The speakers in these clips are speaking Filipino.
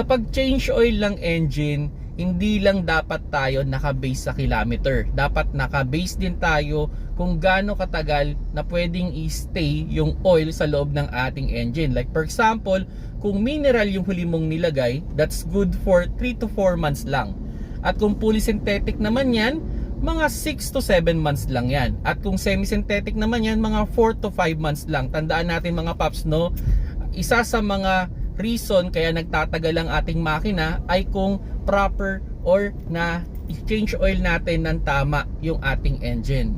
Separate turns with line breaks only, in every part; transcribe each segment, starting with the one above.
Sa pag-change oil ng engine, hindi lang dapat tayo naka-base sa kilometer. Dapat naka-base din tayo kung gaano katagal na pwedeng i-stay yung oil sa loob ng ating engine. Like for example, kung mineral yung huli mong nilagay, that's good for 3 to 4 months lang. At kung fully synthetic naman yan, mga 6 to 7 months lang yan. At kung semi-synthetic naman yan, mga 4 to 5 months lang. Tandaan natin mga paps, no? Isa sa mga reason kaya nagtatagal ang ating makina ay kung proper or na change oil natin ng tama yung ating engine.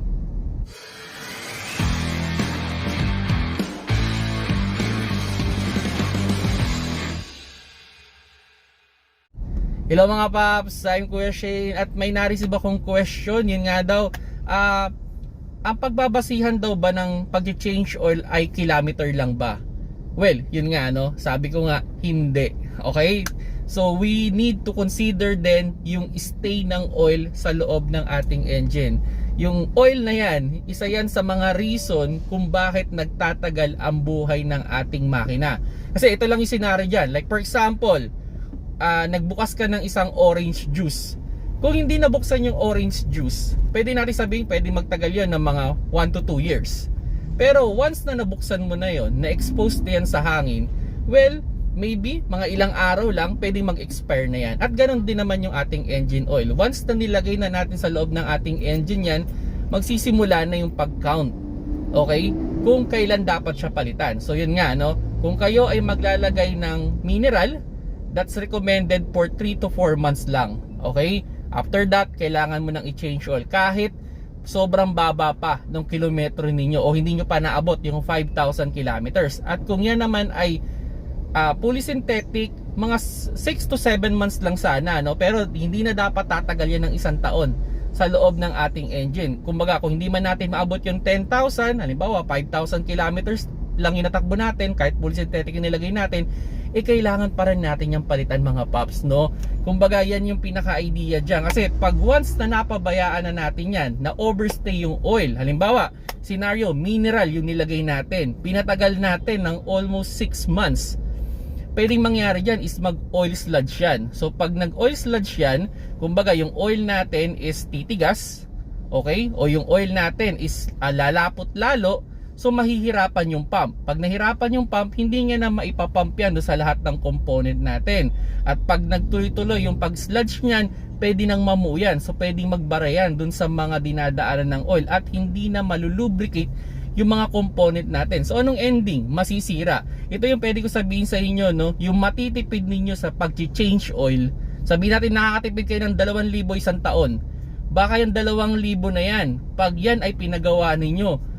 Hello mga paps, I'm Kuya Shane at may nareceive akong question. Yun nga daw, ah, ang pagbabasihan daw ba ng pag-change oil ay kilometer lang ba? Well, yun nga no, sabi ko nga hindi. Okay? So we need to consider then yung stay ng oil sa loob ng ating engine. Yung oil na yan, isa yan sa mga reason kung bakit nagtatagal ang buhay ng ating makina. Kasi ito lang yung scenario dyan. Like for example, ah, nagbukas ka ng isang orange juice. Kung hindi nabuksan yung orange juice, pwede natin sabihin pwede magtagal yan ng mga 1 to 2 years. Pero once na nabuksan mo na yon, na-expose na yan sa hangin, well, maybe mga ilang araw lang pwede mag-expire na yan. At ganun din naman yung ating engine oil. Once na nilagay na natin sa loob ng ating engine yan, magsisimula na yung pag-count. Okay? Kung kailan dapat siya palitan. So yun nga, no? Kung kayo ay maglalagay ng mineral, that's recommended for 3 to 4 months lang. Okay? After that, kailangan mo nang i-change oil. Kahit sobrang baba pa ng kilometro ninyo o hindi nyo pa naabot yung 5,000 kilometers. At kung yan naman ay uh, fully synthetic, mga 6 to 7 months lang sana. No? Pero hindi na dapat tatagal yan ng isang taon sa loob ng ating engine. Kumbaga, kung hindi man natin maabot yung 10,000, halimbawa 5,000 kilometers lang yung natakbo natin, kahit fully synthetic yung nilagay natin, eh kailangan pa rin natin yung palitan mga paps, no? Kumbaga, yan yung pinaka-idea dyan. Kasi pag once na napabayaan na natin yan, na overstay yung oil, halimbawa, scenario, mineral yung nilagay natin, pinatagal natin ng almost 6 months, pwedeng mangyari dyan is mag-oil sludge yan. So, pag nag-oil sludge yan, kumbaga, yung oil natin is titigas, okay? O yung oil natin is uh, lalapot lalo, So mahihirapan yung pump. Pag nahirapan yung pump, hindi niya na maipapump yan sa lahat ng component natin. At pag nagtuloy-tuloy yung pag-sludge niyan, pwede nang mamuyan. So pwedeng magbara yan doon sa mga dinadaanan ng oil at hindi na malulubricate yung mga component natin. So anong ending? Masisira. Ito yung pwede ko sabihin sa inyo, no? Yung matitipid ninyo sa pag-change oil. Sabihin natin nakakatipid kayo ng 2,000 isang taon. Baka yung 2,000 na yan, pag yan ay pinagawa ninyo,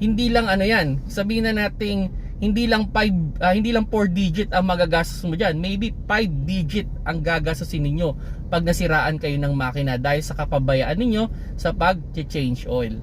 hindi lang ano yan, sabihin na nating hindi lang 5 ah, hindi lang 4 digit ang magagastos mo diyan. Maybe 5 digit ang gagastusin ninyo pag nasiraan kayo ng makina dahil sa kapabayaan ninyo sa pag-change oil.